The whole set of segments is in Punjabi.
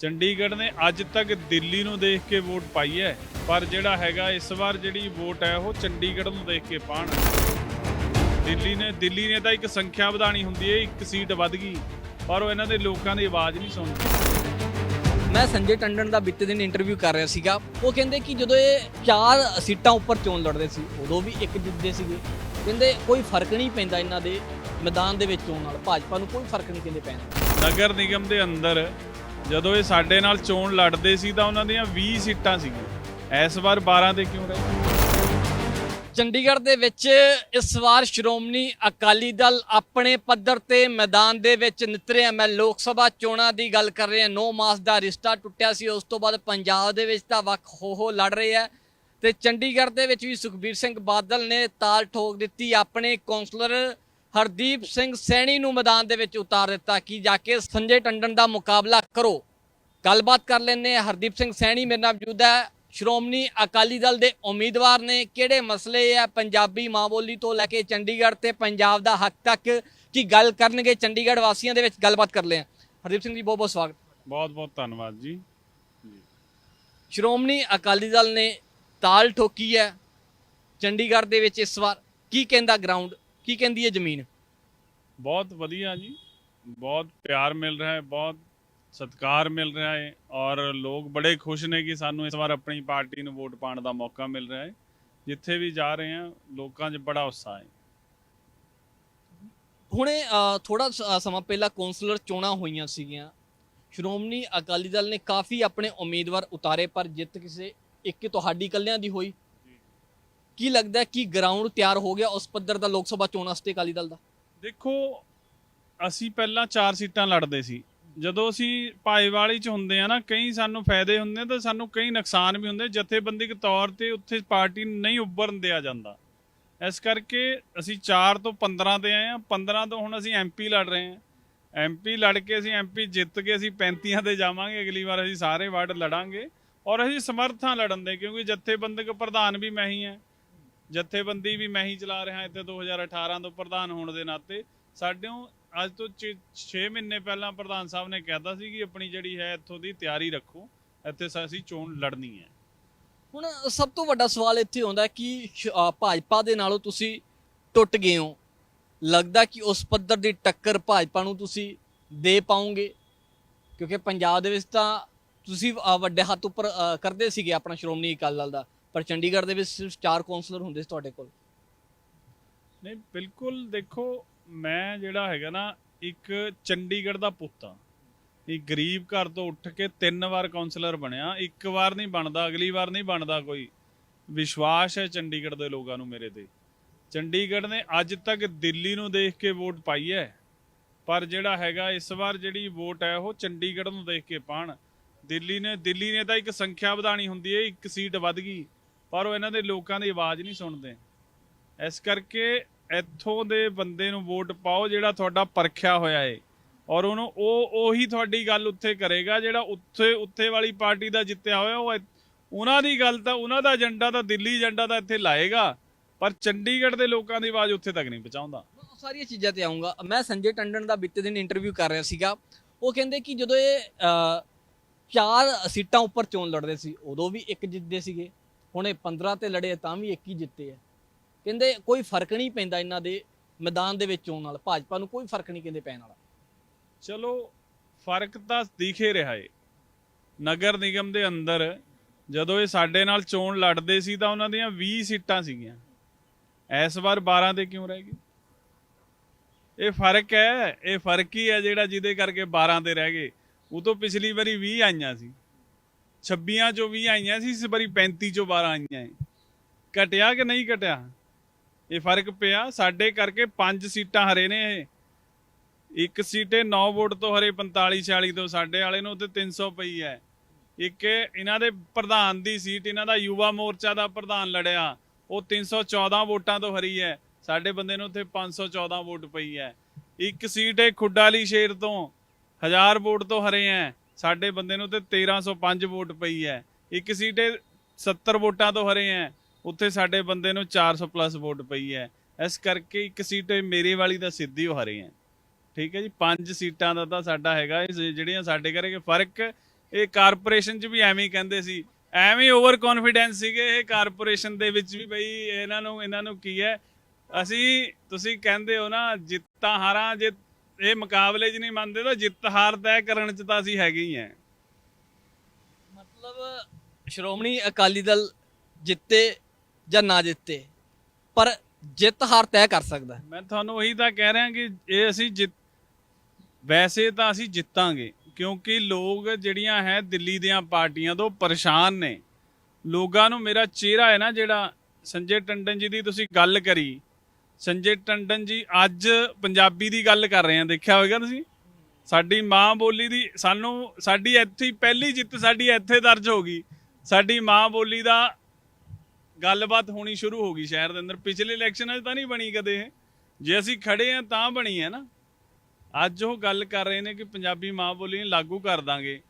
ਚੰਡੀਗੜ੍ਹ ਨੇ ਅੱਜ ਤੱਕ ਦਿੱਲੀ ਨੂੰ ਦੇਖ ਕੇ ਵੋਟ ਪਾਈ ਹੈ ਪਰ ਜਿਹੜਾ ਹੈਗਾ ਇਸ ਵਾਰ ਜਿਹੜੀ ਵੋਟ ਹੈ ਉਹ ਚੰਡੀਗੜ੍ਹ ਨੂੰ ਦੇਖ ਕੇ ਪਾਣ। ਦਿੱਲੀ ਨੇ ਦਿੱਲੀ ਨੇ ਤਾਂ ਇੱਕ ਸੰਖਿਆ ਵਧਾਣੀ ਹੁੰਦੀ ਹੈ ਇੱਕ ਸੀਟ ਵੱਧ ਗਈ ਪਰ ਉਹ ਇਹਨਾਂ ਦੇ ਲੋਕਾਂ ਦੀ ਆਵਾਜ਼ ਨਹੀਂ ਸੁਣਦੀ। ਮੈਂ ਸੰਜੇ ਟੰਡਨ ਦਾ ਬੀਤੇ ਦਿਨ ਇੰਟਰਵਿਊ ਕਰ ਰਿਹਾ ਸੀਗਾ। ਉਹ ਕਹਿੰਦੇ ਕਿ ਜਦੋਂ ਇਹ ਚਾਰ ਸੀਟਾਂ ਉੱਪਰ ਚੋਣ ਲੜਦੇ ਸੀ ਉਦੋਂ ਵੀ ਇੱਕ ਜਿੱਤਦੇ ਸੀਗੇ। ਕਹਿੰਦੇ ਕੋਈ ਫ਼ਰਕ ਨਹੀਂ ਪੈਂਦਾ ਇਹਨਾਂ ਦੇ ਮੈਦਾਨ ਦੇ ਵਿੱਚ ਚੋਣ ਨਾਲ ਭਾਜਪਾ ਨੂੰ ਕੋਈ ਫ਼ਰਕ ਨਹੀਂ ਕਹਿੰਦੇ ਪੈਂਦਾ। ਨਗਰ ਨਿਗਮ ਦੇ ਅੰਦਰ ਜਦੋਂ ਇਹ ਸਾਡੇ ਨਾਲ ਚੋਣ ਲੜਦੇ ਸੀ ਤਾਂ ਉਹਨਾਂ ਦੀਆਂ 20 ਸੀਟਾਂ ਸੀਗੀਆਂ। ਇਸ ਵਾਰ 12 ਤੇ ਕਿਉਂ ਰਹੇ ਚੰਡੀਗੜ੍ਹ ਦੇ ਵਿੱਚ ਇਸ ਵਾਰ ਸ਼੍ਰੋਮਣੀ ਅਕਾਲੀ ਦਲ ਆਪਣੇ ਪੱਧਰ ਤੇ ਮੈਦਾਨ ਦੇ ਵਿੱਚ ਨਿਤਰਿਆ ਮੈਂ ਲੋਕ ਸਭਾ ਚੋਣਾਂ ਦੀ ਗੱਲ ਕਰ ਰਿਹਾ 9 ਮਾਸ ਦਾ ਰਿਸ਼ਤਾ ਟੁੱਟਿਆ ਸੀ, ਉਸ ਤੋਂ ਬਾਅਦ ਪੰਜਾਬ ਦੇ ਵਿੱਚ ਤਾਂ ਵੱਖ ਹੋ ਹੋ ਲੜ ਰਹੇ ਆ। ਤੇ ਚੰਡੀਗੜ੍ਹ ਦੇ ਵਿੱਚ ਵੀ ਸੁਖਬੀਰ ਸਿੰਘ ਬਾਦਲ ਨੇ ਤਾਲ ਠੋਕ ਦਿੱਤੀ। ਆਪਣੇ ਕੌਂਸਲਰ ਹਰਦੀਪ ਸਿੰਘ ਸੈਣੀ ਨੂੰ ਮੈਦਾਨ ਦੇ ਵਿੱਚ ਉਤਾਰ ਦਿੱਤਾ। ਕਿ ਜਾ ਕੇ ਸੰਜੇ ਟੰਡਨ ਦਾ ਮੁਕਾਬਲਾ ਕਰੋ? ਗੱਲਬਾਤ ਕਰ ਲੈਂਦੇ ਹਾਂ। ਹਰਦੀਪ ਸਿੰਘ ਸੈਣੀ ਮੇਰੇ ਨਾਲ ਮੌਜੂਦ ਹੈ। ਸ਼੍ਰੋਮਣੀ ਅਕਾਲੀ ਦਲ ਦੇ ਉਮੀਦਵਾਰ ਨੇ। ਕਿਹੜੇ ਮਸਲੇ ਆ ਪੰਜਾਬੀ ਮਾਂ ਬੋਲੀ ਤੋਂ ਲੈ ਕੇ ਚੰਡੀਗੜ੍ਹ ਤੇ ਪੰਜਾਬ ਦਾ ਹੱਕ ਤੱਕ ਕੀ ਗੱਲ ਕਰਨਗੇ ਚੰਡੀਗੜ੍ਹ ਵਾਸੀਆਂ ਦੇ ਵਿੱਚ? ਗੱਲਬਾਤ ਕਰ ਲਿਆ ਹਰਦੀਪ ਸਿੰਘ ਜੀ ਬਹੁਤ ਬਹੁਤ ਸਵਾਗਤ। ਬਹੁਤ ਬਹੁਤ ਧੰਨਵਾਦ ਜੀ। ਸ਼੍ਰੋਮਣੀ ਅਕਾਲੀ ਦਲ ਨੇ ਤਾਲ ਠੋਕੀ ਹੈ ਚੰਡੀਗੜ੍ਹ ਦੇ ਵਿੱਚ ਇਸ ਵਾਰ। ਕੀ ਕਹਿੰਦਾ ਗਰਾਊਂਡ ਕੀ ਕਹਿੰਦੀ ਹੈ ਜ਼ਮੀਨ? ਬਹੁਤ ਵਧੀਆ ਜੀ। ਬਹੁਤ ਪਿਆਰ ਮਿਲ ਰਿਹਾ ਹੈ ਬਹੁਤ ਸਤਿਕਾਰ ਮਿਲ ਰਿਹਾ ਹੈ ਔਰ ਲੋਕ ਬੜੇ ਖੁਸ਼ ਨੇ ਕਿ ਸਾਨੂੰ ਇਸ ਵਾਰ ਆਪਣੀ ਪਾਰਟੀ ਨੂੰ ਵੋਟ ਪਾਉਣ ਦਾ ਮੌਕਾ ਮਿਲ ਰਿਹਾ ਹੈ। ਜਿੱਥੇ ਵੀ ਜਾ ਰਹੇ ਹਾਂ ਲੋਕਾਂ 'ਚ ਬੜਾ ਉਤਸ਼ਾਹ ਹੈ। ਹੁਣੇ ਥੋੜਾ ਸਮਾਂ ਪਹਿਲਾਂ ਕੌਂਸਲਰ ਚੋਣਾਂ ਹੋਈਆਂ ਸੀਗੀਆਂ। ਸ਼੍ਰੋਮਣੀ ਅਕਾਲੀ ਦਲ ਨੇ ਕਾਫੀ ਆਪਣੇ ਉਮੀਦਵਾਰ ਉਤਾਰੇ ਪਰ ਜਿੱਤ ਕਿਸੇ ਇੱਕ ਤੁਹਾਡੀ ਕੱਲਿਆਂ ਦੀ ਹੋਈ। ਕੀ ਲੱਗਦਾ ਕਿ ਗਰਾਊਂਡ ਤਿਆਰ ਹੋ ਗਿਆ ਉਸ ਪੱਧਰ ਦਾ ਲੋਕ ਸਭਾ ਚੋਣਾਂ ਵਾਸਤੇ ਅਕਾਲੀ ਦਲ ਦਾ? ਦੇਖੋ, ਅਸੀਂ ਪਹਿਲਾਂ ਚਾਰ ਸੀਟਾਂ ਲੜਦੇ ਸੀ। ਜਦੋਂ ਅਸੀਂ ਭਾਈਵਾਲੀ 'ਚ ਹੁੰਦੇ ਆ ਨਾ, ਕਈ ਸਾਨੂੰ ਫਾਇਦੇ ਹੁੰਦੇ ਤਾਂ ਸਾਨੂੰ ਕਈ ਨੁਕਸਾਨ ਵੀ ਹੁੰਦੇ ਜਥੇਬੰਦੀਕ ਤੌਰ ਤੇ ਉੱਥੇ ਪਾਰਟੀ ਨੂੰ ਨਹੀਂ ਉੱਭਰਨ ਦਿਆ ਜਾਂਦਾ। ਇਸ ਕਰਕੇ ਅਸੀਂ 4 ਤੋਂ 15 ਤੇ ਆਏ ਆ। 15 ਤੋਂ ਹੁਣ ਅਸੀਂ ਐਮਪੀ ਲੜ ਰਹੇ ਆ। ਐਮਪੀ ਲੜ ਕੇ ਅਸੀਂ ਐਮਪੀ ਜਿੱਤ ਕੇ ਅਸੀਂ 35 ਤੇ ਜਾਵਾਂਗੇ। ਅਗਲੀ ਵਾਰ ਅਸੀਂ ਸਾਰੇ ਵਾਰਡ ਲੜਾਂਗੇ। ਔਰ ਅਸੀਂ ਸਮਰਥਾਂ ਲੜਨ ਦੇ, ਕਿਉਂਕਿ ਜਥੇਬੰਦਕ ਪ੍ਰਧਾਨ ਵੀ ਮੈਂ ਹੀ ਹਾਂ ਜਥੇਬੰਦੀ ਵੀ ਮੈਂ ਹੀ ਚਲਾ ਰਿਹਾ ਇੱਥੇ 2018 ਤੋਂ ਪ੍ਰਧਾਨ ਹੋਣ ਦੇ ਨਾਤੇ। ਸਾਡਿਓਂ ਅੱਜ ਤੋਂ 6 ਮਹੀਨੇ ਪਹਿਲਾਂ ਪ੍ਰਧਾਨ ਸਾਹਿਬ ਨੇ ਕਹਿਤਾ ਸੀ ਕਿ ਆਪਣੀ ਜਿਹੜੀ ਹੈ ਇੱਥੋਂ ਦੀ ਤਿਆਰੀ ਰੱਖੋ, ਇੱਥੇ ਅਸੀਂ ਚੋਣ ਲੜਨੀ ਹੈ। ਹੁਣ ਸਭ ਤੋਂ ਵੱਡਾ ਸਵਾਲ ਇੱਥੇ ਆਉਂਦਾ ਕਿ ਭਾਜਪਾ ਦੇ ਨਾਲੋਂ ਤੁਸੀਂ ਟੁੱਟ ਗਏ ਹੋ। ਲੱਗਦਾ ਕਿ ਉਸ ਪੱਧਰ ਦੀ ਟੱਕਰ ਭਾਜਪਾ ਨੂੰ ਤੁਸੀਂ ਦੇ ਪਾਉਂਗੇ ਕਿਉਂਕਿ ਪੰਜਾਬ ਦੇ ਵਿੱਚ ਤਾਂ ਤੁਸੀਂ ਵੱਡੇ ਹੱਥ ਉੱਪਰ ਕਰਦੇ ਸੀਗੇ ਆਪਣਾ ਸ਼੍ਰੋਮਣੀ ਅਕਾਲੀ ਦਲ ਦਾ। ਪਰ ਚੰਡੀਗੜ੍ਹ ਦੇ ਵਿੱਚ ਸਿਰਫ ਚਾਰ ਕੌਂਸਲਰ ਹੁੰਦੇ ਸੀ ਤੁਹਾਡੇ ਕੋਲ? ਨਹੀਂ, ਬਿਲਕੁਲ ਦੇਖੋ, ਮੈਂ ਜਿਹੜਾ ਹੈਗਾ ਨਾ, ਇੱਕ ਚੰਡੀਗੜ੍ਹ ਦਾ ਪੁੱਤ ਆ ਇੱਕ ਗਰੀਬ ਘਰ ਤੋਂ ਉੱਠ ਕੇ ਤਿੰਨ ਵਾਰ ਕਾਉਂਸਲਰ ਬਣਿਆ, ਇੱਕ ਵਾਰ ਨਹੀਂ ਬਣਦਾ, ਅਗਲੀ ਵਾਰ ਨਹੀਂ ਬਣਦਾ ਕੋਈ। ਵਿਸ਼ਵਾਸ ਹੈ ਚੰਡੀਗੜ੍ਹ ਦੇ ਲੋਕਾਂ ਨੂੰ ਮੇਰੇ ਤੇ। ਚੰਡੀਗੜ੍ਹ ਨੇ ਅੱਜ ਤੱਕ ਦਿੱਲੀ ਨੂੰ ਦੇਖ ਕੇ ਵੋਟ ਪਾਈ ਹੈ। ਪਰ ਜਿਹੜਾ ਹੈਗਾ, ਇਸ ਵਾਰ ਜਿਹੜੀ ਵੋਟ ਹੈ, ਉਹ ਚੰਡੀਗੜ੍ਹ ਨੂੰ ਦੇਖ ਕੇ ਪਾਣ। ਦਿੱਲੀ ਨੇ ਦਿੱਲੀ ਨੇ ਤਾਂ ਇੱਕ ਸੰਖਿਆ ਵਧਾਣੀ ਹੁੰਦੀ ਹੈ, ਇੱਕ ਸੀਟ ਵੱਧ ਗਈ। ਪਰ ਉਹ ਇਹਨਾਂ ਦੇ ਲੋਕਾਂ ਦੀ ਆਵਾਜ਼ ਨਹੀਂ ਸੁਣਦੇ। ਇਸ ਕਰਕੇ ਇੱਥੋਂ ਦੇ ਬੰਦੇ ਨੂੰ ਵੋਟ ਪਾਓ ਜਿਹੜਾ ਤੁਹਾਡਾ ਪਰਖਿਆ ਹੋਇਆ ਏ। ਔਰ ਉਹਨੂੰ ਉਹ, ਉਹੀ ਤੁਹਾਡੀ ਗੱਲ ਉੱਥੇ ਕਰੇਗਾ ਜਿਹੜਾ ਉੱਥੇ ਉੱਥੇ ਵਾਲੀ ਪਾਰਟੀ ਦਾ ਜਿੱਤਿਆ ਹੋਇਆ, ਉਹ ਉਹਨਾਂ ਦੀ ਗੱਲ ਤਾਂ, ਉਹਨਾਂ ਦਾ ਏਜੰਡਾ ਤਾਂ ਦਿੱਲੀ ਏਜੰਡਾ ਤਾਂ ਇੱਥੇ ਲਾਏਗਾ, ਪਰ ਚੰਡੀਗੜ੍ਹ ਦੇ ਲੋਕਾਂ ਦੀ ਆਵਾਜ਼ ਉੱਥੇ ਤੱਕ ਨਹੀਂ ਪਹੁੰਚਾਉਂਦਾ। ਉਹ ਸਾਰੀਆਂ ਚੀਜ਼ਾਂ ਤੇ ਆਉਂਗਾ ਮੈਂ ਸੰਜੇ ਟੰਡਨ ਦਾ ਬੀਤੇ ਦਿਨ ਇੰਟਰਵਿਊ ਕਰ ਰਿਹਾ ਸੀਗਾ। ਉਹ ਕਹਿੰਦੇ ਕਿ ਜਦੋਂ ਇਹ ਚਾਰ ਸੀਟਾਂ ਉੱਪਰ ਚੋਣ ਲੜਦੇ ਸੀ, ਉਦੋਂ ਵੀ ਇੱਕ ਜਿੱਤਦੇ ਸੀਗੇ। ਹੁਣ ਇਹ 15 ਤੇ ਲੜੇ ਤਾਂ ਵੀ ਇੱਕ ਹੀ ਜਿੱਤੇ ਆ। ਕਹਿੰਦੇ ਕੋਈ ਫ਼ਰਕ ਨਹੀਂ ਪੈਂਦਾ ਇਹਨਾਂ ਦੇ ਮੈਦਾਨ ਦੇ ਵਿੱਚ ਚੋਣ ਨਾਲ, ਭਾਜਪਾ ਨੂੰ ਕੋਈ ਫ਼ਰਕ ਨਹੀਂ ਕਹਿੰਦੇ ਪੈਣ ਵਾਲਾ। ਚਲੋ, ਫ਼ਰਕ ਤਾਂ ਦਿਖੇ ਰਿਹਾ ਏ। ਨਗਰ ਨਿਗਮ ਦੇ ਅੰਦਰ ਜਦੋਂ ਇਹ ਸਾਡੇ ਨਾਲ ਚੋਣ ਲੜਦੇ ਸੀ ਤਾਂ ਉਹਨਾਂ ਦੀਆਂ 20 ਸੀਟਾਂ ਸੀਗੀਆਂ। ਇਸ ਵਾਰ 12 ਤੇ ਕਿਉਂ ਰਹਿ ਗਏ? ਇਹ ਫ਼ਰਕ ਹੈ, ਇਹ ਫ਼ਰਕ ਹੀ ਹੈ ਜਿਹੜਾ ਜਿਹਦੇ ਕਰਕੇ 12 ਤੇ ਰਹਿ ਗਏ। ਉਹ ਤੋਂ ਪਿਛਲੀ ਵਾਰੀ 20 ਆਈਆਂ ਸੀ। 26 ਚੋਂ 20 ਆਈਆਂ ਸੀ, ਇਸ ਵਾਰੀ 35 ਚੋਂ 12 ਆਈਆਂ ਏ। ਘਟਿਆ ਕਿ ਨਹੀਂ ਘਟਿਆ? ਇਹ ਫ਼ਰਕ ਪਿਆ। ਸਾਡੇ ਕਰਕੇ 5 ਸੀਟਾਂ ਹਰੇ ਨੇ ਇਹ। ਇੱਕ ਸੀਟੇ 9 ਵੋਟ ਤੋਂ ਹਰੇ 45 46 ਤੋਂ ਸਾਡੇ ਵਾਲੇ ਨੂੰ ਉੱਤੇ 300 ਪਈ ਹੈ। ਇੱਕ ਇਹਨਾਂ ਦੇ ਪ੍ਰਧਾਨ ਦੀ ਸੀਟ, ਇਹਨਾਂ ਦਾ ਯੁਵਾ ਮੋਰਚਾ ਦਾ ਪ੍ਰਧਾਨ ਲੜਿਆ। ਉਹ 314 ਵੋਟਾਂ ਤੋਂ ਹਰੀ ਹੈ। ਸਾਡੇ ਬੰਦੇ ਨੂੰ ਉੱਥੇ 514 ਵੋਟ ਪਈ ਹੈ। ਇੱਕ ਸੀਟ ਹੈ ਖੁੱਡਾਲੀ ਸ਼ੇਰ ਤੋਂ। 1000 ਵੋਟ ਤੋਂ ਹਰੇ ਹੈ। ਸਾਡੇ ਬੰਦੇ ਨੂੰ ਉੱਤੇ 1305 ਵੋਟ ਪਈ ਹੈ। ਇੱਕ ਸੀਟ ਹੈ 70 ਵੋਟਾਂ ਤੋਂ ਹਰੇ ਹੈ। ਉੱਥੇ ਸਾਡੇ ਬੰਦੇ ਨੂੰ 400 ਪਲੱਸ ਵੋਟ ਪਈ ਹੈ। ਇਸ ਕਰਕੇ ਇੱਕ ਸੀਟ ਮੇਰੇ ਵਾਲੀ ਦਾ ਸਿੱਧੀ ਉਹ ਹਰੇ ਹੈ। ਠੀਕ ਹੈ ਜੀ, ਪੰਜ ਸੀਟਾਂ ਦਾ ਤਾਂ ਸਾਡਾ ਹੈਗਾ। ਜਿਹੜੀਆਂ ਸਾਡੇ ਕਰਕੇ ਫ਼ਰਕ, ਇਹ ਕਾਰਪੋਰੇਸ਼ਨ 'ਚ ਵੀ ਐਵੇਂ ਹੀ ਕਹਿੰਦੇ ਸੀ। ਐਵੇਂ ਓਵਰ ਕੌਨਫੀਡੈਂਸ ਸੀਗੇ ਇਹ ਕਾਰਪੋਰੇਸ਼ਨ ਦੇ ਵਿੱਚ ਵੀ ਬਈ ਇਹਨਾਂ ਨੂੰ ਇਹਨਾਂ ਨੂੰ ਕੀ ਹੈ? ਅਸੀਂ, ਤੁਸੀਂ ਕਹਿੰਦੇ ਹੋ ਨਾ, ਜਿੱਤਾਂ ਹਾਰਾਂ, ਜੇ ਇਹ ਮੁਕਾਬਲੇ 'ਚ ਨਹੀਂ ਮੰਨਦੇ ਤਾਂ ਜਿੱਤ ਹਾਰ ਤੈਅ ਕਰਨ 'ਚ ਤਾਂ ਅਸੀਂ ਹੈਗੇ ਹੀ ਆ ਮਤਲਬ ਸ਼੍ਰੋਮਣੀ ਅਕਾਲੀ ਦਲ ਜਿੱਤੇ ਜਾਂ ਨਾ ਜਿੱਤੇ ਪਰ ਜਿੱਤ ਹਾਰ ਤੈਅ ਕਰ ਸਕਦਾ। ਮੈਂ ਤੁਹਾਨੂੰ ਉਹੀ ਤਾਂ ਕਹਿ ਰਿਹਾ ਕਿ ਇਹ ਅਸੀਂ ਜਿੱਤ ਵੈਸੇ ਤਾਂ ਅਸੀਂ ਜਿੱਤਾਂਗੇ ਕਿਉਂਕਿ ਲੋਕ ਜਿਹੜੀਆਂ ਹੈ ਦਿੱਲੀ ਦੀਆਂ ਪਾਰਟੀਆਂ ਤੋਂ ਪਰੇਸ਼ਾਨ ਨੇ ਲੋਕਾਂ ਨੂੰ ਮੇਰਾ ਚਿਹਰਾ ਹੈ ਨਾ ਜਿਹੜਾ ਸੰਜੇ ਟੰਡਨ ਜੀ ਦੀ ਤੁਸੀਂ ਗੱਲ ਕਰੀ ਸੰਜੇ ਟੰਡਨ ਜੀ, ਅੱਜ ਪੰਜਾਬੀ ਦੀ ਗੱਲ ਕਰ ਰਹੇ ਆ ਦੇਖਿਆ ਹੋਵੇਗਾ ਤੁਸੀਂ? ਸਾਡੀ ਮਾਂ ਬੋਲੀ ਦੀ ਸਾਨੂੰ, ਸਾਡੀ ਇੱਥੇ ਪਹਿਲੀ ਜਿੱਤ ਸਾਡੀ ਇੱਥੇ ਦਰਜ ਹੋ ਗਈ। ਸਾਡੀ ਮਾਂ ਬੋਲੀ ਦਾ ਗੱਲਬਾਤ ਹੋਣੀ ਸ਼ੁਰੂ ਹੋ ਗਈ ਸ਼ਹਿਰ ਦੇ ਅੰਦਰ। ਪਿਛਲੇ ਇਲੈਕਸ਼ਨਾਂ 'ਚ ਤਾਂ ਨਹੀਂ ਬਣੀ ਕਦੇ ਇਹ। ਜੇ ਅਸੀਂ ਖੜੇ ਆ ਤਾਂ ਬਣੀ ਹੈ ਨਾ। ਅੱਜ ਉਹ ਗੱਲ ਕਰ ਰਹੇ ਨੇ ਕਿ ਪੰਜਾਬੀ ਮਾਂ ਬੋਲੀ ਨੂੰ ਲਾਗੂ ਕਰ ਦਾਂਗੇ।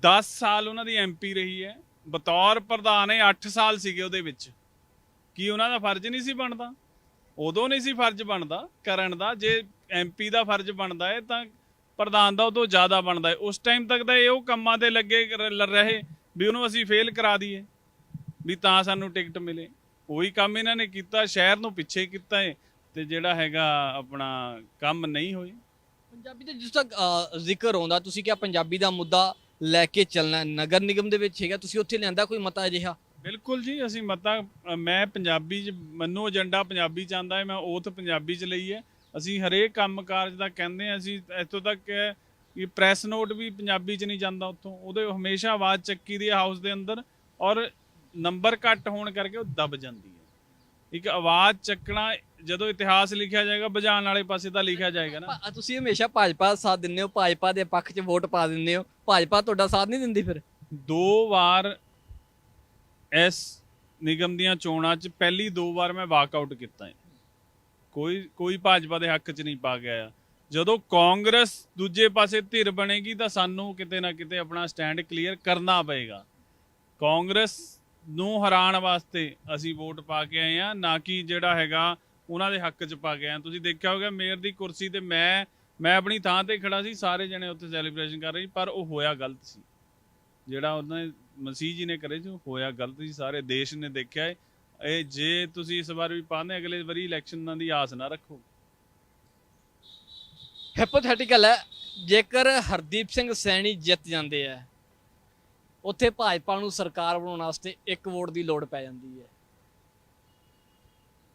10 ਸਾਲ ਉਹਨਾਂ ਦੀ ਐਮਪੀ ਰਹੀ ਹੈ। ਬਤੌਰ ਪ੍ਰਧਾਨ ਇਹ 8 ਸਾਲ ਸੀਗੇ ਉਹਦੇ ਵਿੱਚ। ਕੀ ਉਹਨਾਂ ਦਾ ਫਰਜ਼ ਨਹੀਂ ਸੀ ਬਣਦਾ? ਉਦੋਂ ਨਹੀਂ ਸੀ ਫਰਜ਼ ਬਣਦਾ, ਕਰਨ ਦਾ। ਜੇ ਐਮਪੀ ਦਾ ਫਰਜ਼ ਬਣਦਾ ਹੈ ਤਾਂ ਪ੍ਰਧਾਨ ਦਾ ਉਦੋਂ ਜ਼ਿਆਦਾ ਬਣਦਾ ਹੈ ਉਸ ਟਾਈਮ ਤੱਕ ਤਾਂ ਇਹ ਉਹ ਕੰਮਾਂ ਤੇ ਲੱਗੇ ਰਹੇ ਵੀ ਉਹਨੂੰ ਅਸੀਂ ਫੇਲ ਕਰਾ ਦਈਏ, ਵੀ ਤਾਂ ਸਾਨੂੰ ਟਿਕਟ ਮਿਲੇ। ਉਹੀ ਕੰਮ ਇਹਨਾਂ ਨੇ ਕੀਤਾ, ਸ਼ਹਿਰ ਨੂੰ ਪਿੱਛੇ ਕੀਤਾ ਹੈ ਤੇ ਜਿਹੜਾ ਹੈਗਾ ਆਪਣਾ ਕੰਮ ਨਹੀਂ ਹੋਏ। ਪੰਜਾਬੀ ਦਾ ਜਿਸ ਤੱਕ ਜ਼ਿਕਰ ਆਉਂਦਾ, ਤੁਸੀਂ ਕਿਹਾ ਪੰਜਾਬੀ ਦਾ ਮੁੱਦਾ ਲੈ ਕੇ ਚੱਲਣਾ ਨਗਰ ਨਿਗਮ ਦੇ ਵਿੱਚ ਹੈਗਾ, ਤੁਸੀਂ ਉੱਥੇ ਲਿਆਂਦਾ ਕੋਈ ਮਤਾ ਅਜਿਹਾ? ਬਿਲਕੁਲ ਜੀ ਅਸੀਂ ਮਤਾ ਮੈਂ ਪੰਜਾਬੀ ਚ ਮੈਨੂੰ ਏਜੰਡਾ ਪੰਜਾਬੀ ਚ ਆਂਦਾ ਹੈ ਮੈਂ oath ਪੰਜਾਬੀ ਚ ਲਈ ਹੈ। ਅਸੀਂ ਹਰੇਕ ਕੰਮ ਕਾਰਜ ਦਾ ਕਹਿੰਦੇ ਹਾਂ ਅਸੀਂ ਇੱਥੋਂ ਤੱਕ ਹੈ ਕਿ ਪ੍ਰੈਸ ਨੋਟ ਵੀ ਪੰਜਾਬੀ ਚ ਨਹੀਂ ਜਾਂਦਾ ਉੱਥੋਂ। ਉਹਦੇ ਹਮੇਸ਼ਾ ਆਵਾਜ਼ ਚੱਕੀ ਦੀ ਹਾਊਸ ਦੇ ਅੰਦਰ ਔਰ ਨੰਬਰ ਘੱਟ ਹੋਣ ਕਰਕੇ ਉਹ ਦਬ ਜਾਂਦੀ ਹੈ। ਇੱਕ ਆਵਾਜ਼ ਚੱਕਣਾ ਜਦੋਂ ਇਤਿਹਾਸ ਲਿਖਿਆ ਜਾਏਗਾ ਬੁਝਾਉਣ ਵਾਲੇ ਪਾਸੇ ਤਾਂ ਲਿਖਿਆ ਜਾਏਗਾ ਨਾ। ਤੁਸੀਂ ਹਮੇਸ਼ਾ ਭਾਜਪਾ ਦਾ ਸਾਥ ਦਿੰਦੇ ਹੋ ਭਾਜਪਾ ਦੇ ਪੱਖ 'ਚ ਵੋਟ ਪਾ ਦਿੰਦੇ ਹੋ। ਭਾਜਪਾ ਤੁਹਾਡਾ ਸਾਥ ਨਹੀਂ ਦਿੰਦੀ ਫਿਰ? ਦੋ ਵਾਰ ਇਸ ਨਿਗਮ ਦੀਆਂ ਚੋਣਾਂ 'ਚ ਪਹਿਲੀ ਦੋ ਵਾਰ ਮੈਂ ਵਾਕਆਊਟ ਕੀਤਾ ਹੈ। ਕੋਈ ਕੋਈ ਭਾਜਪਾ ਦੇ ਹੱਕ 'ਚ ਨਹੀਂ ਪਾ ਕੇ ਜਦੋਂ ਕਾਂਗਰਸ ਦੂਜੇ ਪਾਸੇ ਧਿਰ ਬਣੇਗੀ ਤਾਂ ਸਾਨੂੰ ਕਿਤੇ ਨਾ ਕਿਤੇ ਆਪਣਾ ਸਟੈਂਡ ਕਲੀਅਰ ਕਰਨਾ ਪਏਗਾ। ਕਾਂਗਰਸ ਨੂੰ ਹਰਾਉਣ ਵਾਸਤੇ ਅਸੀਂ ਵੋਟ ਪਾ ਕੇ ਆਏ ਆ ਨਾ ਕਿ ਜਿਹੜਾ ਹੈਗਾ ਉਹਨਾਂ ਦੇ ਹੱਕ 'ਚ ਪਾ ਕੇ ਆਏ ਤੁਸੀਂ ਦੇਖਿਆ ਹੋਗਾ ਮੇਅਰ ਦੀ ਕੁਰਸੀ ਤੇ ਮੈਂ ਮੈਂ ਆਪਣੀ ਥਾਂ ਤੇ ਖੜਾ ਸੀ, ਸਾਰੇ ਜਣੇ ਉੱਥੇ ਸੈਲੀਬ੍ਰੇਸ਼ਨ ਕਰ ਰਹੇ ਸੀ, ਪਰ ਉਹ ਹੋਇਆ ਗਲਤ ਸੀ। ਜਿਹੜਾ ਉਹਨਾਂ ਨੇ ਮਸੀਹ ਜੀ ਨੇ ਕਰੇ ਉਹ ਹੋਇਆ ਗਲਤ ਸੀ ਸਾਰੇ ਦੇਸ਼ ਨੇ ਦੇਖਿਆ ਹੈ ਇਹ ਜੇ ਤੁਸੀਂ ਇਸ ਵਾਰ ਵੀ ਪਾਉਂਦੇ ਅਗਲੇ ਵਾਰੀ ਇਲੈਕਸ਼ਨਾਂ ਦੀ ਆਸ ਨਾ ਰੱਖੋ। ਹਾਈਪੋਥੈਟੀਕਲ ਹੈ ਜੇਕਰ ਹਰਦੀਪ ਸਿੰਘ ਸੈਣੀ ਜਿੱਤ ਜਾਂਦੇ ਆ ਉੱਥੇ ਭਾਜਪਾ ਨੂੰ ਸਰਕਾਰ ਬਣਾਉਣ ਵਾਸਤੇ ਇੱਕ ਵੋਟ ਦੀ ਲੋੜ ਪੈ ਜਾਂਦੀ ਹੈ।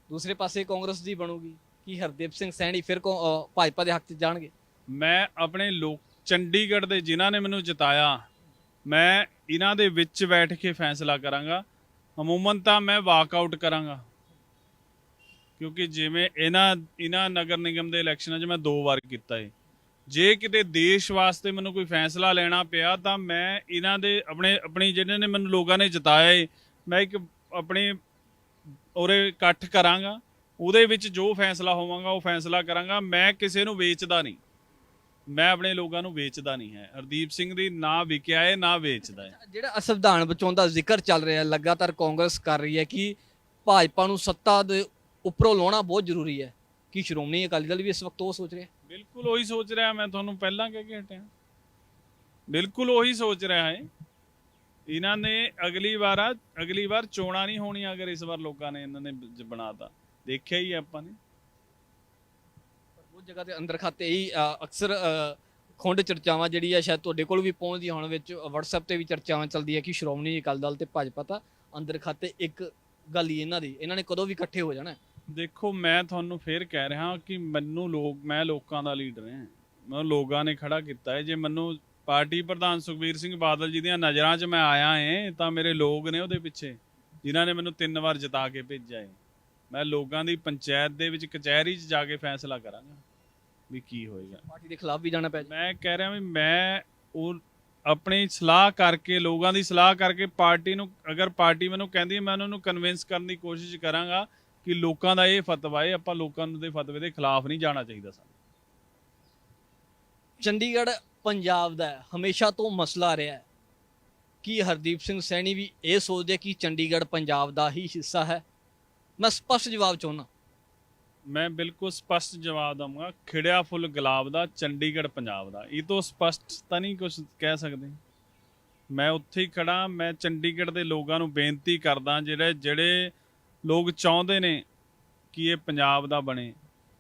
ਦੂਸਰੇ ਪਾਸੇ ਕਾਂਗਰਸ ਦੀ ਬਣੂਗੀ ਕੀ ਹਰਦੀਪ ਸਿੰਘ ਸੈਣੀ ਫਿਰ ਭਾਜਪਾ ਦੇ ਹੱਕ 'ਚ ਜਾਣਗੇ? ਮੈਂ ਆਪਣੇ ਲੋਕ ਚੰਡੀਗੜ੍ਹ ਦੇ ਜਿਨ੍ਹਾਂ ਨੇ ਮੈਨੂੰ ਜਿਤਾਇਆ ਮੈਂ ਇਹਨਾਂ ਦੇ ਵਿੱਚ ਬੈਠ ਕੇ ਫੈਸਲਾ ਕਰਾਂਗਾ। ਅਮੂਮਨ ਤਾਂ ਮੈਂ ਵਾਕਆਊਟ ਕਰਾਂਗਾ। ਕਿਉਂਕਿ ਜਿਵੇਂ ਇਹਨਾਂ ਇਹਨਾਂ ਨਗਰ ਨਿਗਮ ਦੇ ਇਲੈਕਸ਼ਨਾਂ 'ਚ ਮੈਂ ਦੋ ਵਾਰ ਕੀਤਾ ਏ। ਜੇ ਕਿਤੇ ਦੇਸ਼ ਵਾਸਤੇ ਮੈਨੂੰ ਕੋਈ ਫੈਸਲਾ ਲੈਣਾ ਪਿਆ, ਤਾਂ ਮੈਂ ਇਹਨਾਂ ਦੇ ਆਪਣੇ, ਆਪਣੀ ਜਿਹਨਾਂ ਨੇ ਮੈਨੂੰ ਲੋਕਾਂ ਨੇ ਜਿਤਾਇਆ ਏ, ਮੈਂ ਇੱਕ ਆਪਣੇ ਉਰੇ ਇਕੱਠ ਕਰਾਂਗਾ। ਉਹਦੇ ਵਿੱਚ ਜੋ ਫੈਸਲਾ ਹੋਵਾਂਗਾ, ਉਹ ਫੈਸਲਾ ਕਰਾਂਗਾ। ਮੈਂ ਕਿਸੇ ਨੂੰ ਵੇਚਦਾ ਨਹੀਂ। ਮੈਂ ਆਪਣੇ ਲੋਕਾਂ ਨੂੰ ਵੇਚਦਾ ਨਹੀਂ ਹੈ। ਹਰਦੀਪ ਸਿੰਘ ਦੀ ਨਾ ਵਿਕਿਆ ਹੈ ਨਾ ਵੇਚਦਾ ਹੈ। ਜਿਹੜਾ ਅਸੰਵਿਧਾਨ ਬਚਾਉਣ ਦਾ ਜ਼ਿਕਰ ਚੱਲ ਰਿਹਾ ਲਗਾਤਾਰ ਕਾਂਗਰਸ ਕਰ ਰਹੀ ਹੈ ਕਿ ਭਾਜਪਾ ਨੂੰ ਸੱਤਾ ਦੇ ਉੱਪਰੋਂ ਲਾਉਣਾ ਬਹੁਤ ਜ਼ਰੂਰੀ ਹੈ। ਕੀ ਸ਼੍ਰੋਮਣੀ ਅਕਾਲੀ ਦਲ ਵੀ ਇਸ ਵਕਤ ਉਹ ਸੋਚ ਰਿਹਾ ਬਿਲਕੁਲ ਉਹੀ ਸੋਚ ਰਿਹਾ ਮੈਂ ਤੁਹਾਨੂੰ ਪਹਿਲਾਂ ਕਹਿ ਕੇ ਹਟਿਆ। ਬਿਲਕੁਲ ਉਹੀ ਸੋਚ ਰਿਹਾ ਹੈ। ਇਹਨਾਂ ਨੇ ਅਗਲੀ ਵਾਰ ਅਗਲੀ ਵਾਰ ਚੋਣਾਂ ਨਹੀਂ ਹੋਣੀਆਂ ਅਗਰ ਇਸ ਵਾਰ ਲੋਕਾਂ ਨੇ ਇਹਨਾਂ ਨੇ ਬਣਾਤਾ। ਦੇਖਿਆ ਹੈ ਆਪਾਂ ਨੇ। ਉਹ ਜਗ੍ਹਾ ਤੇ ਅੰਦਰ ਖਾਤੇ ਹੀ ਅ, ਅਕਸਰ ਅ, ਖੁੰਡ ਚਰਚਾਵਾਂ ਜਿਹੜੀ ਹੈ ਸ਼ਾਇਦ ਤੁਹਾਡੇ ਕੋਲ ਵੀ ਪਹੁੰਚਦੀਆਂ ਹੋਣ ਵਿੱਚ WhatsApp ਤੇ ਵੀ ਚਰਚਾਵਾਂ ਚੱਲਦੀ ਹੈ ਕਿ ਸ਼੍ਰੋਮਣੀ ਅਕਾਲੀ ਦਲ ਤੇ ਭਾਜਪਾ ਤਾਂ ਅੰਦਰ ਖਾਤੇ ਇੱਕ ਗੱਲ ਹੀ ਇਹਨਾਂ ਦੀ ਇਹਨਾਂ ਨੇ ਕਦੋਂ ਵੀ ਇਕੱਠੇ ਹੋ ਜਾਣਾ? ਹੈ। ਦੇਖੋ ਮੈਂ ਤੁਹਾਨੂੰ ਫੇਰ ਕਹਿ ਰਿਹਾ ਕਿ ਮੈਨੂੰ ਲੋਕ ਮੈਂ ਲੋਕਾਂ ਦਾ ਲੀਡਰ ਹਾਂ। ਮੈਂ ਲੋਕਾਂ ਨੇ ਖੜਾ ਕੀਤਾ ਹੈ। ਜੇ ਮੈਨੂੰ ਪਾਰਟੀ ਪ੍ਰਧਾਨ ਸੁਖਬੀਰ ਸਿੰਘ ਬਾਦਲ ਜੀ ਦੀਆਂ ਨਜ਼ਰਾਂ 'ਚ ਮੈਂ ਆਇਆ ਹਾਂ ਤਾਂ ਮੇਰੇ ਲੋਕ ਨੇ ਉਹਦੇ ਪਿੱਛੇ ਜਿਨ੍ਹਾਂ ਨੇ ਮੈਨੂੰ ਤਿੰਨ ਵਾਰ ਜਿਤਾ ਕੇ ਭੇਜਿਆ ਹੈ ਮੈਂ ਲੋਕਾਂ ਦੀ ਪੰਚਾਇਤ ਦੇ ਵਿੱਚ ਕਚਹਿਰੀ 'ਚ ਜਾ ਕੇ ਫੈਸਲਾ ਕਰਾਂਗਾ। ਵੀ ਕੀ ਹੋਏਗਾ। ਪਾਰਟੀ ਦੇ ਖਿਲਾਫ ਵੀ ਜਾਣਾ ਪੈ ਜਾਏ ਮੈਂ ਕਹਿ ਰਿਹਾ ਵੀ ਮੈਂ ਉਹ ਆਪਣੀ ਸਲਾਹ ਕਰਕੇ ਲੋਕਾਂ ਦੀ ਸਲਾਹ ਕਰਕੇ ਪਾਰਟੀ ਨੂੰ ਅਗਰ ਪਾਰਟੀ ਮੈਨੂੰ ਕਹਿੰਦੀ ਹੈ ਮੈਂ ਉਹਨਾਂ ਨੂੰ ਕਨਵਿੰਸ ਕਰਨ ਦੀ ਕੋਸ਼ਿਸ਼ ਕਰਾਂਗਾ ਕਿ ਲੋਕਾਂ ਦਾ ਇਹ ਫਤਵਾ ਹੈ ਆਪਾਂ ਲੋਕਾਂ ਦੇ ਫਤਵੇ ਦੇ ਖਿਲਾਫ ਨਹੀਂ ਜਾਣਾ ਚਾਹੀਦਾ ਸਾਨੂੰ। ਚੰਡੀਗੜ੍ਹ ਪੰਜਾਬ ਦਾ ਹੈ, ਹਮੇਸ਼ਾ ਤੋਂ ਮਸਲਾ ਰਿਹਾ ਹੈ ਕਿ ਹਰਦੀਪ ਸਿੰਘ ਸੈਣੀ ਵੀ ਇਹ ਸੋਚਦੇ ਕਿ ਚੰਡੀਗੜ੍ਹ ਪੰਜਾਬ ਦਾ ਹੀ ਹਿੱਸਾ ਹੈ। ਮੈਂ ਸਪਸ਼ਟ ਜਵਾਬ ਚਾਹੁੰਦਾ ਮੈਂ ਬਿਲਕੁਲ ਸਪਸ਼ਟ ਜਵਾਬ ਦਵਾਂਗਾ, ਖਿੜਿਆ ਫੁੱਲ ਗੁਲਾਬ ਦਾ, ਚੰਡੀਗੜ੍ਹ ਪੰਜਾਬ ਦਾ। ਇਹ ਤੋਂ ਸਪਸ਼ਟ ਤਾਂ ਨਹੀਂ ਕੁਝ ਕਹਿ ਸਕਦੇ। ਮੈਂ ਉੱਥੇ ਹੀ ਖੜਾ ਮੈਂ ਚੰਡੀਗੜ੍ਹ ਦੇ ਲੋਕਾਂ ਨੂੰ ਬੇਨਤੀ ਕਰਦਾ, ਜਿਹੜੇ ਜਿਹੜੇ ਲੋਕ ਚਾਹੁੰਦੇ ਨੇ ਕਿ ਇਹ ਪੰਜਾਬ ਦਾ ਬਣੇ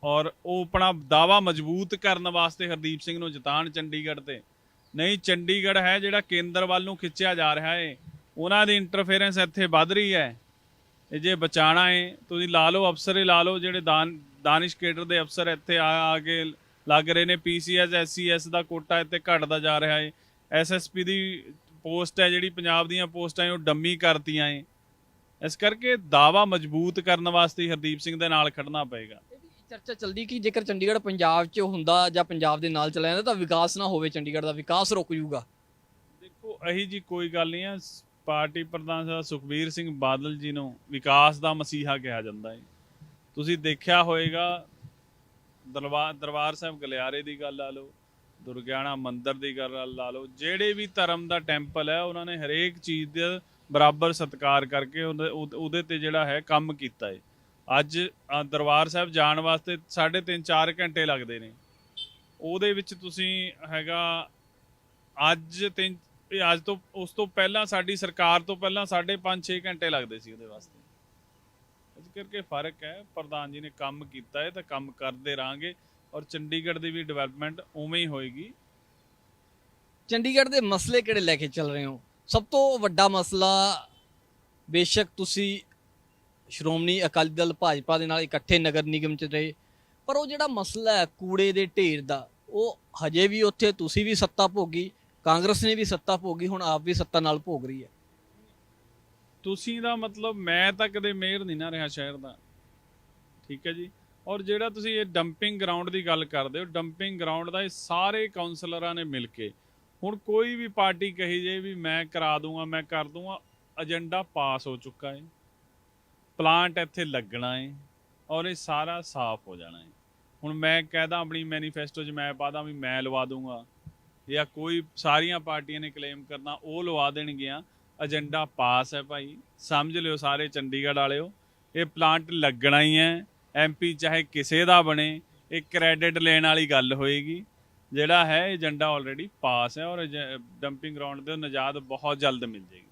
ਔਰ ਉਹ ਆਪਣਾ ਦਾਵਾ ਮਜ਼ਬੂਤ ਕਰਨ ਵਾਸਤੇ ਹਰਦੀਪ ਸਿੰਘ ਨੂੰ ਜਿਤਾਣ ਚੰਡੀਗੜ੍ਹ ਤੇ। ਨਹੀਂ, ਚੰਡੀਗੜ੍ਹ ਹੈ ਜਿਹੜਾ ਕੇਂਦਰ ਵੱਲ ਨੂੰ ਖਿੱਚਿਆ ਜਾ ਰਿਹਾ ਹੈ ਉਹਨਾਂ ਦੀ ਇੰਟਰਫੇਰੈਂਸ ਇੱਥੇ ਵੱਧ ਰਹੀ ਹੈ। ਜੇ ਬਚਾਣਾ ਹੈ ਤੁਸੀਂ ਲਾ ਲਓ ਅਫਸਰ ਹੀ ਲਾ ਲਓ ਜਿਹੜੇ ਦਾਨ ਦਾਨਿਸ਼ ਕੇਡਰ ਦੇ ਅਫਸਰ ਇੱਥੇ ਆ ਆ ਕੇ ਲੱਗ ਰਹੇ ਨੇ ਪੀਸੀਐਸ ਐਸਸੀਐਸ ਦਾ ਕੋਟਾ ਇੱਥੇ ਘਟਦਾ ਜਾ ਰਿਹਾ ਹੈ ਐਸਐਸਪੀ ਦੀ ਪੋਸਟ ਹੈ ਜਿਹੜੀ ਪੰਜਾਬ ਦੀਆਂ ਪੋਸਟਾਂ ਹੈ ਉਹ ਡੰਮੀ ਕਰਤੀਆਂ ਹੈ ਇਸ ਕਰਕੇ ਦਾਵਾ ਮਜ਼ਬੂਤ ਕਰਨ ਵਾਸਤੇ ਹਰਦੀਪ ਸਿੰਘ ਦੇ ਨਾਲ ਖੜਨਾ ਪਏਗਾ। ਚਰਚਾ ਚੱਲਦੀ ਕਿ ਜੇਕਰ ਚੰਡੀਗੜ੍ਹ ਪੰਜਾਬ 'ਚ ਹੁੰਦਾ ਜਾਂ ਪੰਜਾਬ ਦੇ ਨਾਲ ਚਲਾ ਜਾਂਦਾ ਤਾਂ ਵਿਕਾਸ ਨਾ ਹੋਵੇ ਚੰਡੀਗੜ੍ਹ ਦਾ ਵਿਕਾਸ ਰੁਕ ਜੂਗਾ। ਦੇਖੋ ਅਹੀ ਜੀ ਕੋਈ ਗੱਲ ਨਹੀਂ ਸ- ਪਾਰਟੀ ਪ੍ਰਧਾਨ ਸਾਹਿਬ ਸੁਖਬੀਰ ਸਿੰਘ ਬਾਦਲ ਜੀ ਨੂੰ ਵਿਕਾਸ ਦਾ ਮਸੀਹਾ ਕਿਹਾ ਜਾਂਦਾ ਹੈ। ਤੁਸੀਂ ਦੇਖਿਆ ਹੋਵੇਗਾ ਦਰਬਾਰ ਦਰਬਾਰ ਸਾਹਿਬ ਗਲਿਆਰੇ ਦੀ ਗੱਲ ਲਾ ਲਓ, ਦੁਰਗਿਆਣਾ ਮੰਦਿਰ ਦੀ ਗੱਲ ਲਾ ਲਓ, ਜਿਹੜੇ ਵੀ ਧਰਮ ਦਾ ਟੈਂਪਲ ਹੈ, ਉਹਨਾਂ ਨੇ ਹਰੇਕ ਚੀਜ਼ ਦੇ ਬਰਾਬਰ ਸਤਿਕਾਰ ਕਰਕੇ ਉਹਦੇ, ਉਹਦੇ- ਤੇ ਜਿਹੜਾ ਹੈ ਕੰਮ ਕੀਤਾ ਹੈ। ਅੱਜ ਦਰਬਾਰ ਸਾਹਿਬ ਜਾਣ ਵਾਸਤੇ 3.5 4 ਘੰਟੇ ਲੱਗਦੇ ਨੇ। ਉਹਦੇ ਵਿੱਚ ਤੁਸੀਂ ਹੈਗਾ, ਅੱਜ ਤਿੰਨ ਇਹ ਅੱਜ ਤੋਂ, ਉਸ ਤੋਂ ਪਹਿਲਾਂ ਸਾਡੀ ਸਰਕਾਰ ਤੋਂ ਪਹਿਲਾਂ 5.5 6 ਘੰਟੇ ਲੱਗਦੇ ਸੀ ਉਹਦੇ ਵਾਸਤੇ। ਇਸ ਕਰਕੇ ਫ਼ਰਕ ਹੈ, ਪ੍ਰਧਾਨ ਜੀ ਨੇ ਕੰਮ ਕੀਤਾ ਹੈ, ਤਾਂ ਕੰਮ ਕਰਦੇ ਰਾਂਗੇ ਔਰ ਚੰਡੀਗੜ੍ਹ ਦੀ ਵੀ ਡਿਵੈਲਪਮੈਂਟ ਉਵੇਂ ਹੀ ਹੋਏਗੀ। ਚੰਡੀਗੜ੍ਹ ਦੇ ਮਸਲੇ ਕਿਹੜੇ ਲੈ ਕੇ ਚੱਲ ਰਹੇ ਹੋ? ਸਭ ਤੋਂ ਵੱਡਾ ਮਸਲਾ ਬੇਸ਼ੱਕ ਤੁਸੀਂ ਸ਼੍ਰੋਮਣੀ ਅਕਾਲੀ ਦਲ ਭਾਜਪਾ ਦੇ ਨਾਲ ਇਕੱਠੇ ਨਗਰ ਨਿਗਮ ਚ ਰਹੇ, ਪਰ ਉਹ ਜਿਹੜਾ ਮਸਲਾ ਹੈ ਕੂੜੇ ਦੇ ਢੇਰ ਦਾ, ਉਹ ਹਜੇ ਵੀ ਉੱਥੇ ਤੁਸੀਂ ਵੀ ਸੱਤਾ ਭੋਗੀ ਕਾਂਗਰਸ ਨੇ ਵੀ ਸੱਤਾ ਭੋਗੀ, ਹੁਣ ਆਪ ਵੀ ਸੱਤਾ ਨਾਲ ਭੋਗ ਰਹੀ ਹੈ। ਤੁਸੀਂ ਦਾ ਮਤਲਬ ਮੈਂ ਤਾਂ ਕਦੇ ਮੇਅਰ ਨਹੀਂ ਨਾ ਰਿਹਾ ਸ਼ਹਿਰ ਦਾ। ਠੀਕ ਹੈ ਜੀ? ਔਰ ਜਿਹੜਾ ਤੁਸੀਂ ਇਹ ਡੰਪਿੰਗ ਗਰਾਊਂਡ ਦੀ ਗੱਲ ਕਰਦੇ ਹੋ ਡੰਪਿੰਗ ਗਰਾਊਂਡ ਦਾ ਇਹ ਸਾਰੇ ਕਾਉਂਸਲਰਾਂ ਨੇ ਮਿਲ ਕੇ ਹੁਣ ਕੋਈ ਵੀ ਪਾਰਟੀ ਕਹੀ ਜੇ ਵੀ ਮੈਂ ਕਰਾ ਦੂੰਗਾ, ਮੈਂ ਕਰ ਦੂੰਗਾ ਏਜੰਡਾ ਪਾਸ ਹੋ ਚੁੱਕਾ ਹੈ। ਪਲਾਂਟ ਇੱਥੇ ਲੱਗਣਾ ਹੈ ਔਰ ਇਹ ਸਾਰਾ ਸਾਫ਼ ਹੋ ਜਾਣਾ ਹੈ। ਹੁਣ ਮੈਂ ਕਹਿਦਾ ਆਪਣੀ ਮੈਨੀਫੈਸਟੋ 'ਚ ਮੈਂ ਪਾਦਾ ਵੀ ਮੈਂ ਲਵਾ ਦੂੰਗਾ। ਜਾਂ ਕੋਈ ਸਾਰੀਆਂ ਪਾਰਟੀਆਂ ਨੇ ਕਲੇਮ ਕਰਨਾ, ਉਹ ਲਵਾ ਦੇਣਗੀਆਂ। ਏਜੰਡਾ ਪਾਸ ਹੈ ਭਾਈ। ਸਮਝ ਲਿਓ ਸਾਰੇ, ਚੰਡੀਗੜ੍ਹ ਵਾਲਿਓ। ਇਹ ਪਲਾਂਟ ਲੱਗਣਾ ਹੀ ਹੈ। ਐਮਪੀ ਚਾਹੇ ਕਿਸੇ ਦਾ ਬਣੇ, ਇਹ ਕ੍ਰੈਡਿਟ ਲੈਣ ਵਾਲੀ ਗੱਲ ਹੋਏਗੀ। ਜਿਹੜਾ ਹੈ ਏਜੰਡਾ ਆਲਰੇਡੀ ਪਾਸ ਹੈ ਔਰ ਡੰਪਿੰਗ ਗਰਾਊਂਡ ਦੇ ਨਜਾਤ ਬਹੁਤ ਜਲਦ ਮਿਲ ਜਾਏਗੀ।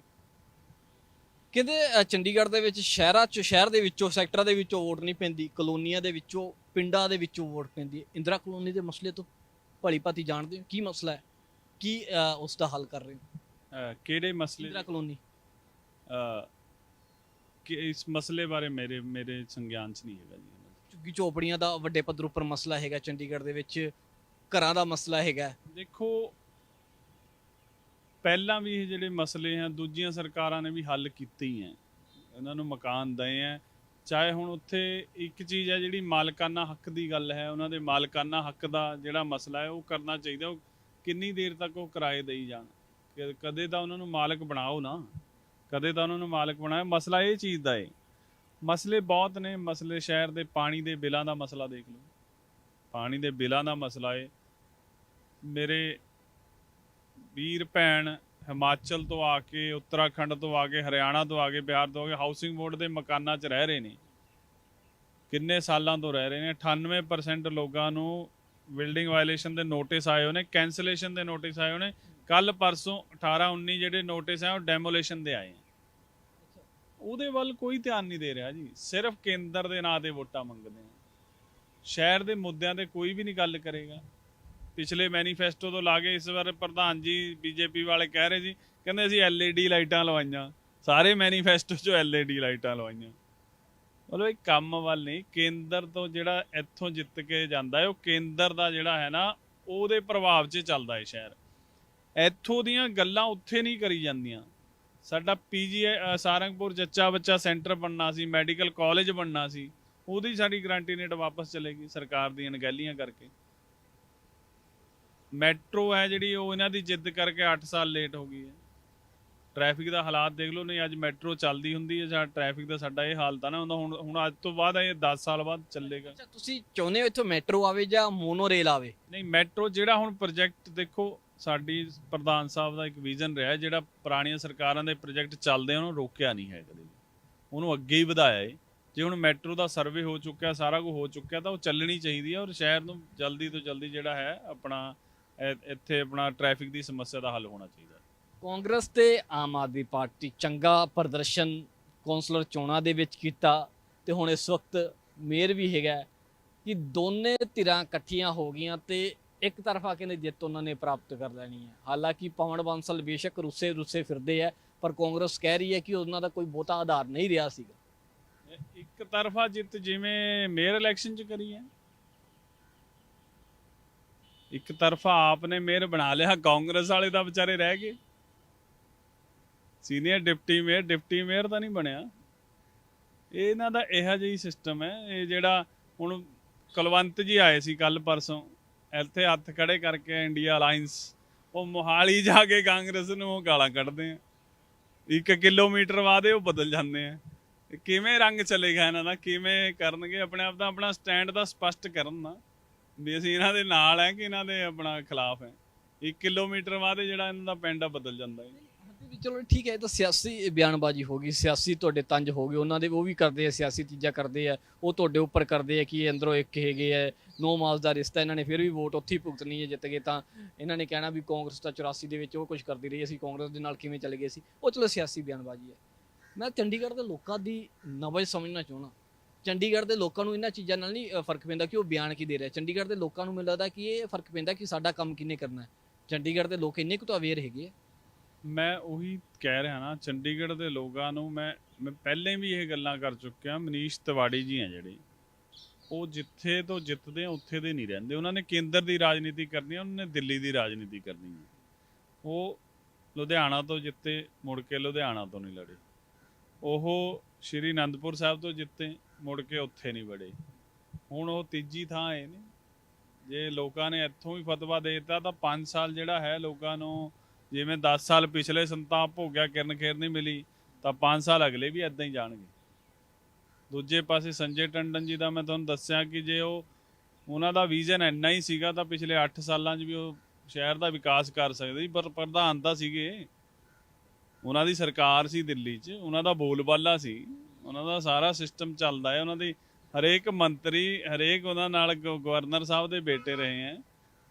ਕਹਿੰਦੇ ਚੰਡੀਗੜ੍ਹ ਦੇ ਵਿੱਚ ਸ਼ਹਿਰਾਂ ਚ, ਸ਼ਹਿਰ ਦੇ ਵਿੱਚੋਂ, ਸੈਕਟਰਾਂ ਦੇ ਵਿੱਚੋਂ ਵੋਟ ਨਹੀਂ ਪੈਂਦੀ, ਕਲੋਨੀਆਂ ਦੇ ਵਿੱਚੋਂ, ਪਿੰਡਾਂ ਦੇ ਵਿੱਚੋਂ ਵੋਟ ਪੈਂਦੀ ਹੈ। ਇੰਦਰਾ ਕਲੋਨੀ ਦੇ ਮਸਲੇ ਤੋਂ ਭਲੀ ਭਾਤੀ ਜਾਣਦੇ ਹੋ? ਕੀ ਮਸਲਾ ਹੈ? ਕੀ ਅ, ਉਸ ਦਾ ਹੱਲ ਕਰ ਰਹੇ ਹੋ? ਕਿਹੜੇ ਮਸਲੇ ਇੰਦਰਾ ਕਲੋਨੀ? ਕਿ ਇਸ ਮਸਲੇ ਬਾਰੇ ਮੇਰੇ ਮੇਰੇ ਸੰਗਿਆਨ 'ਚ ਨਹੀਂ ਹੈਗਾ ਜੀ। ਝੁੱਗੀ ਝੋਪੜੀਆਂ ਦਾ ਵੱਡੇ ਪੱਧਰ ਉੱਪਰ ਮਸਲਾ ਹੈਗਾ ਚੰਡੀਗੜ੍ਹ ਦੇ ਵਿੱਚ ਘਰਾਂ ਦਾ ਮਸਲਾ ਹੈਗਾ। ਦੇਖੋ ਪਹਿਲਾਂ ਵੀ ਇਹ ਜਿਹੜੇ ਮਸਲੇ ਆ ਦੂਜੀਆਂ ਸਰਕਾਰਾਂ ਨੇ ਵੀ ਹੱਲ ਕੀਤੇ ਹੀ ਹੈ ਇਹਨਾਂ ਨੂੰ ਮਕਾਨ ਦਏ ਆ। ਚਾਹੇ ਹੁਣ ਉੱਥੇ ਇੱਕ ਚੀਜ਼ ਹੈ ਜਿਹੜੀ ਮਾਲਕਾਨਾ ਹੱਕ ਦੀ ਗੱਲ ਹੈ ਉਹਨਾਂ ਦੇ ਮਾਲਕਾਨਾ ਹੱਕ ਦਾ ਜਿਹੜਾ ਮਸਲਾ ਹੈ ਉਹ ਕਰਨਾ ਚਾਹੀਦਾ। ਉਹ ਕਿੰਨੀ ਦੇਰ ਤੱਕ ਉਹ ਕਿਰਾਏ ਦੇਈ ਜਾਣ? ਕਦੇ ਤਾਂ ਉਹਨਾਂ ਨੂੰ ਮਾਲਕ ਬਣਾਓ ਨਾ। ਕਦੇ ਤਾਂ ਉਹਨਾਂ ਨੂੰ ਮਾਲਕ ਬਣਾਓ। ਮਸਲਾ ਇਹ ਚੀਜ਼ ਦਾ ਏ। ਮਸਲੇ ਬਹੁਤ ਨੇ। ਮਸਲੇ ਸ਼ਹਿਰ ਦੇ ਪਾਣੀ ਦੇ ਬਿੱਲਾਂ ਦਾ ਮਸਲਾ ਦੇਖ ਲਓ। ਪਾਣੀ ਦੇ ਬਿੱਲਾਂ ਦਾ ਮਸਲਾ ਹੈ ਮੇਰੇ ਵੀਰ ਭੈਣ ਹਿਮਾਚਲ ਤੋਂ ਆ ਕੇ, ਉੱਤਰਾਖੰਡ ਤੋਂ ਆ ਕੇ, ਹਰਿਆਣਾ ਤੋਂ ਆ ਕੇ, ਬਿਹਾਰ ਤੋਂ ਆ ਕੇ ਹਾਊਸਿੰਗ ਬੋਰਡ ਦੇ ਮਕਾਨਾਂ 'ਚ ਰਹਿ ਰਹੇ ਨੇ। ਕਿੰਨੇ ਸਾਲਾਂ ਤੋਂ ਰਹਿ ਰਹੇ ਨੇ। 98% ਲੋਕਾਂ ਨੂੰ ਬਿਲਡਿੰਗ ਵਾਇਲੇਸ਼ਨ ਦੇ ਨੋਟਿਸ ਆਏ ਹੋਏ ਨੇ ਕੈਂਸਲੇਸ਼ਨ ਦੇ ਨੋਟਿਸ ਆਏ ਹੋਏ ਨੇ। ਕੱਲ ਪਰਸੋਂ 18 19 ਜਿਹੜੇ ਨੋਟਿਸ ਆ, ਉਹ ਡੈਮੋਲੇਸ਼ਨ ਦੇ ਆਏ ਆ। ਉਹਦੇ ਵੱਲ ਕੋਈ ਧਿਆਨ ਨਹੀਂ ਦੇ ਰਿਹਾ ਜੀ। ਸਿਰਫ ਕੇਂਦਰ ਦੇ ਨਾਂ ਤੇ ਵੋਟਾਂ ਮੰਗਦੇ ਆ। ਸ਼ਹਿਰ ਦੇ ਮੁੱਦਿਆਂ ਤੇ ਕੋਈ ਵੀ ਨਹੀਂ ਗੱਲ ਕਰੇਗਾ। ਪਿਛਲੇ ਮੈਨੀਫੈਸਟੋ ਤੋਂ ਲਾ ਕੇ ਇਸ ਵਾਰ ਪ੍ਰਧਾਨ ਜੀ ਬੀਜੇਪੀ ਵਾਲੇ ਕਹਿ ਰਹੇ ਸੀ, ਕਹਿੰਦੇ ਅਸੀਂ ਐਲਈਡੀ ਲਾਈਟਾਂ ਲਵਾਈਆਂ। ਸਾਰੇ ਮੈਨੀਫੈਸਟੋ 'ਚੋਂ ਐਲਈਡੀ ਲਾਈਟਾਂ ਲਵਾਈਆਂ। ਮਤਲਬ ਇਹ ਕੰਮ ਵੱਲ ਨਹੀਂ, ਕੇਂਦਰ ਤੋਂ ਜਿਹੜਾ ਇੱਥੋਂ ਜਿੱਤ ਕੇ ਜਾਂਦਾ ਹੈ, ਉਹ ਕੇਂਦਰ ਦਾ ਜਿਹੜਾ ਹੈ ਨਾ, ਉਹਦੇ ਪ੍ਰਭਾਵ 'ਚ ਚੱਲਦਾ ਹੈ ਸ਼ਹਿਰ। ਇੱਥੋਂ ਦੀਆਂ ਗੱਲਾਂ ਉੱਥੇ ਨਹੀਂ ਕਰੀ ਜਾਂਦੀਆਂ। ਸਾਡਾ ਪੀਜੀ ਸਾਰੰਗਪੁਰ ਜੱਚਾ ਬੱਚਾ ਸੈਂਟਰ ਬਣਨਾ ਸੀ, ਮੈਡੀਕਲ ਕਾਲਜ ਬਣਨਾ ਸੀ, ਉਹਦੀ ਸਾਡੀ ਗਰੰਟੀ ਨੇਟ ਵਾਪਸ ਚਲੇਗੀ ਸਰਕਾਰ ਦੀਆਂ ਅਣਗਹਿਲੀਆਂ ਕਰਕੇ। ਮੈਟਰੋ ਹੈ ਜਿਹੜੀ, ਉਹ ਇਹਨਾਂ ਦੀ ਜਿੱਦ ਕਰਕੇ 8 ਸਾਲ ਲੇਟ ਹੋ ਗਈ ਹੈ। ਟ੍ਰੈਫਿਕ ਦਾ ਹਾਲਾਤ ਦੇਖ ਲਓ ਨਹੀਂ ਅੱਜ ਮੈਟਰੋ ਚੱਲਦੀ ਹੁੰਦੀ ਹੈ ਜਾਂ ਟ੍ਰੈਫਿਕ ਦਾ ਸਾਡਾ ਇਹ ਹਾਲ ਤਾਂ ਨਾ ਹੁੰਦਾ ਹੁਣ ਹੁਣ ਅੱਜ ਤੋਂ ਬਾਅਦ ਇਹ 10 ਸਾਲ ਬਾਅਦ ਚੱਲੇਗਾ। ਅੱਛਾ ਤੁਸੀਂ ਚਾਹੁੰਦੇ ਹੋ ਇੱਥੋਂ ਮੈਟਰੋ ਆਵੇ ਜਾਂ ਮੋਨੋ ਰੇਲ ਆਵੇ? ਨਹੀਂ ਮੈਟਰੋ ਜਿਹੜਾ ਹੁਣ ਪ੍ਰੋਜੈਕਟ ਦੇਖੋ ਸਾਡੀ ਪ੍ਰਧਾਨ ਸਾਹਿਬ ਦਾ ਇੱਕ ਵਿਜ਼ਨ ਰਿਹਾ ਜਿਹੜਾ ਪੁਰਾਣੀਆਂ ਸਰਕਾਰਾਂ ਦੇ ਪ੍ਰੋਜੈਕਟ ਚੱਲਦੇ ਆ ਉਹਨੂੰ ਰੋਕਿਆ ਨਹੀਂ ਹੈ ਕਦੇ। ਉਹਨੂੰ ਅੱਗੇ ਹੀ ਵਧਾਇਆ ਹੈ ਜੇ ਹੁਣ ਮੈਟਰੋ ਦਾ ਸਰਵੇ ਹੋ ਚੁੱਕਿਆ ਸਾਰਾ ਕੁਝ ਹੋ ਚੁੱਕਿਆ ਤਾਂ ਉਹ ਚੱਲਣੀ ਚਾਹੀਦੀ ਹੈ ਔਰ ਸ਼ਹਿਰ ਨੂੰ ਜਲਦੀ ਤੋਂ ਜਲਦੀ ਜਿਹੜਾ ਹੈ ਆਪਣਾ ਇੱਥੇ ਆਪਣਾ ਟ੍ਰੈਫਿਕ ਦੀ ਸਮੱਸਿਆ ਦਾ ਹੱਲ ਹੋਣਾ ਚਾਹੀਦਾ। ਕਾਂਗਰਸ ਤੇ ਆਮ ਆਦਮੀ ਪਾਰਟੀ ਚੰਗਾ ਪ੍ਰਦਰਸ਼ਨ ਕੌਂਸਲਰ ਚੋਣਾਂ ਦੇ ਵਿੱਚ ਕੀਤਾ ਤੇ ਹੁਣ ਇਸ ਵਕਤ ਮੇਅਰ ਵੀ ਹੈਗਾ ਕਿ ਦੋਨੇ ਧਿਰਾਂ ਇਕੱਠੀਆਂ ਹੋ ਗਈਆਂ ਤੇ ਇੱਕ ਤਰਫਾ ਕਹਿੰਦੇ ਜਿੱਤ ਉਹਨਾਂ ਨੇ ਪ੍ਰਾਪਤ ਕਰ ਲੈਣੀ ਹੈ। ਹਾਲਾਂਕਿ ਪਵਨ ਬਾਂਸਲ ਬੇਸ਼ੱਕ ਰੁੱਸੇ ਰੁੱਸੇ ਫਿਰਦੇ ਆ, ਪਰ ਕਾਂਗਰਸ ਕਹਿ ਰਹੀ ਹੈ ਕਿ ਉਹਨਾਂ ਦਾ ਕੋਈ ਬਹੁਤਾ ਆਧਾਰ ਨਹੀਂ ਰਿਹਾ ਸੀਗਾ। ਇੱਕ ਤਰਫਾ ਜਿੱਤ ਜਿਵੇਂ ਮੇਅਰ ਇਲੈਕਸ਼ਨ ਚ ਕਰੀ ਹੈ। ਇੱਕ ਤਰਫਾ ਆਪ ਨੇ ਮੇਅਰ ਬਣਾ ਲਿਆ, ਕਾਂਗਰਸ ਵਾਲੇ ਦਾ ਵਿਚਾਰੇ ਰਹਿ ਗਏ। Senior deputy mayor deputy mayor ਤਾਂ ਨਹੀਂ ਬਣਿਆ। ਇਹਨਾਂ ਦਾ ਇਹੋ ਜਿਹਾ ਸਿਸਟਮ ਹੈ, ਇਹ ਜਿਹੜਾ ਹੁਣ ਕੁਲਵੰਤ ਜੀ ਆਏ ਸੀ ਕੱਲ ਪਰਸੋਂ, ਇੱਥੇ ਹੱਥ ਖੜੇ ਕਰਕੇ ਇੰਡੀਆ ਅਲਾਈਅੰਸ ਉਹ ਮੋਹਾਲੀ ਜਾ ਕੇ ਕਾਂਗਰਸ ਨੂੰ ਉਹ ਗਾਲਾਂ ਕੱਢਦੇ ਆ। ਇੱਕ ਕਿਲੋਮੀਟਰ ਬਾਅਦ ਉਹ ਬਦਲ ਜਾਂਦੇ ਆ। ਕਿਵੇਂ ਰੰਗ ਚੱਲੇਗਾ ਇਹਨਾਂ ਦਾ, ਕਿਵੇਂ ਕਰਨਗੇ, ਆਪਣੇ ਆਪ ਦਾ ਆਪਣਾ ਸਟੈਂਡ ਦਾ ਸਪਸ਼ਟ ਕਰਨ ਨਾ। ਵੀ ਅਸੀਂ ਇਹਨਾਂ ਦੇ ਨਾਲ ਹੈ ਕਿ ਇਹਨਾਂ ਦੇ ਆਪਣਾ ਖਿਲਾਫ ਹੈ 1 ਕਿਲੋਮੀਟਰ ਬਾਅਦ ਜਿਹੜਾ ਇਹਨਾਂ ਦਾ ਪਿੰਡ ਆ, ਬਦਲ ਜਾਂਦਾ ਹੈ। ਵੀ ਚਲੋ ਠੀਕ ਹੈ, ਇਹ ਤਾਂ ਸਿਆਸੀ ਬਿਆਨਬਾਜ਼ੀ ਹੋ ਗਈ, ਸਿਆਸੀ ਤੁਹਾਡੇ ਤੰਜ ਹੋ ਗਏ, ਉਹਨਾਂ ਦੇ ਉਹ ਵੀ ਕਰਦੇ ਆ, ਸਿਆਸੀ ਚੀਜ਼ਾਂ ਕਰਦੇ ਆ, ਉਹ ਤੁਹਾਡੇ ਉੱਪਰ ਕਰਦੇ ਆ ਕਿ ਇਹ ਅੰਦਰੋਂ ਇੱਕ ਹੈਗੇ ਆ, ਨੋ ਮਾਸ ਦਾ ਰਿਸ਼ਤਾ ਇਹਨਾਂ ਨੇ ਫਿਰ ਵੀ ਵੋਟ ਉੱਥੇ ਹੀ ਭੁਗਤਣੀ ਹੈ, ਜਿੱਤ ਗਏ ਤਾਂ ਇਹਨਾਂ ਨੇ ਕਹਿਣਾ ਵੀ ਕਾਂਗਰਸ ਤਾਂ 84 ਦੇ ਵਿੱਚ ਉਹ ਕੁਝ ਕਰਦੀ ਰਹੀ, ਅਸੀਂ ਕਾਂਗਰਸ ਦੇ ਨਾਲ ਕਿਵੇਂ ਚੱਲ ਗਏ ਸੀ, ਉਹ ਚਲੋ ਸਿਆਸੀ ਬਿਆਨਬਾਜ਼ੀ ਹੈ। ਮੈਂ ਚੰਡੀਗੜ੍ਹ ਦੇ ਲੋਕਾਂ ਦੀ ਨਵਜ ਸਮਝਣਾ ਚਾਹੁੰਦਾ, ਚੰਡੀਗੜ੍ਹ ਦੇ ਲੋਕਾਂ ਨੂੰ ਇਹਨਾਂ ਚੀਜ਼ਾਂ ਨਾਲ ਨਹੀਂ ਫ਼ਰਕ ਪੈਂਦਾ ਕਿ ਉਹ ਬਿਆਨ ਕੀ ਦੇ ਰਿਹਾ, ਚੰਡੀਗੜ੍ਹ ਦੇ ਲੋਕਾਂ ਨੂੰ ਮੈਨੂੰ ਲੱਗਦਾ ਕਿ ਇਹ ਫ਼ਰਕ ਪੈਂਦਾ ਕਿ ਸਾਡਾ ਕੰਮ ਕਿੰਨੇ ਕਰਨਾ ਹੈ, ਚੰਡੀਗੜ੍ਹ ਦੇ ਲੋਕ ਇੰਨੇ ਕੁ ਤਾਂ ਅਵੇਅਰ ਹੈਗੇ ਆ। ਮੈਂ ਉਹੀ ਕਹਿ ਰਿਹਾ ਨਾ, ਚੰਡੀਗੜ੍ਹ ਦੇ ਲੋਕਾਂ ਨੂੰ ਮੈਂ ਮੈਂ ਪਹਿਲੇ ਵੀ ਇਹ ਗੱਲਾਂ ਕਰ ਚੁੱਕਿਆ, ਮਨੀਸ਼ ਤਿਵਾੜੀ ਜੀ ਆ ਜਿਹੜੇ। ਉਹ ਜਿੱਥੇ ਤੋਂ ਜਿੱਤਦੇ ਆ, ਉੱਥੇ ਦੇ ਨਹੀਂ ਰਹਿੰਦੇ। ਉਹਨਾਂ ਨੇ ਕੇਂਦਰ ਦੀ ਰਾਜਨੀਤੀ ਕਰਨੀ ਹੈ ਉਹਨਾਂ ਨੇ ਦਿੱਲੀ ਦੀ ਰਾਜਨੀਤੀ ਕਰਨੀ ਹੈ ਉਹ ਲੁਧਿਆਣਾ ਤੋਂ ਜਿੱਤੇ, ਮੁੜ ਕੇ ਲੁਧਿਆਣਾ ਤੋਂ ਨਹੀਂ ਲੜੇ। ਉਹ ਸ਼੍ਰੀ ਅਨੰਦਪੁਰ ਸਾਹਿਬ ਤੋਂ ਜਿੱਤੇ, ਮੁੜ ਕੇ ਉੱਥੇ ਨਹੀਂ ਵੜੇ। ਹੁਣ ਉਹ ਤੀਜੀ ਥਾਂ ਆਏ ਨੇ। ਜੇ ਲੋਕਾਂ ਨੇ ਇੱਥੋਂ ਵੀ ਫਤਵਾ ਦੇ ਦਿੱਤਾ, ਤਾਂ 5 ਸਾਲ ਜਿਹੜਾ ਹੈ ਲੋਕਾਂ ਨੂੰ ਜਿਵੇਂ 10 ਸਾਲ ਪਿਛਲੇ ਸੰਤਾਪ ਭੋਗਿਆ ਕਿਰਨ ਖੇਰ ਨਹੀਂ ਮਿਲੀ, ਤਾਂ 5 ਸਾਲ ਅਗਲੇ ਵੀ ਇਦਾਂ ਹੀ ਜਾਣਗੇ। ਦੂਜੇ ਪਾਸੇ ਸੰਜੇ ਟੰਡਨ ਜੀ ਦਾ ਮੈਂ ਤੁਹਾਨੂੰ ਦੱਸਿਆ ਕਿ ਜੇ ਉਹ, ਉਹਨਾਂ ਦਾ ਵਿਜ਼ਨ ਇੰਨਾ ਹੀ ਸੀਗਾ, ਤਾਂ ਪਿਛਲੇ 8 ਸਾਲਾਂ 'ਚ ਵੀ ਉਹ ਸ਼ਹਿਰ ਦਾ ਵਿਕਾਸ ਕਰ ਸਕਦੇ ਸੀ, ਪਰ ਪ੍ਰਧਾਨ ਤਾਂ ਸੀਗੇ। ਉਹਨਾਂ ਦੀ ਸਰਕਾਰ ਸੀ ਦਿੱਲੀ 'ਚ, ਉਹਨਾਂ ਦਾ ਬੋਲਬਾਲਾ ਸੀ, ਉਹਨਾਂ ਦਾ ਸਾਰਾ ਸਿਸਟਮ ਚੱਲਦਾ ਹੈ, ਉਹਨਾਂ ਦੀ ਹਰੇਕ ਮੰਤਰੀ, ਹਰੇਕ ਉਹਨਾਂ ਨਾਲ ਗਵਰਨਰ ਸਾਹਿਬ ਦੇ ਬੇਟੇ ਰਹੇ ਹੈ,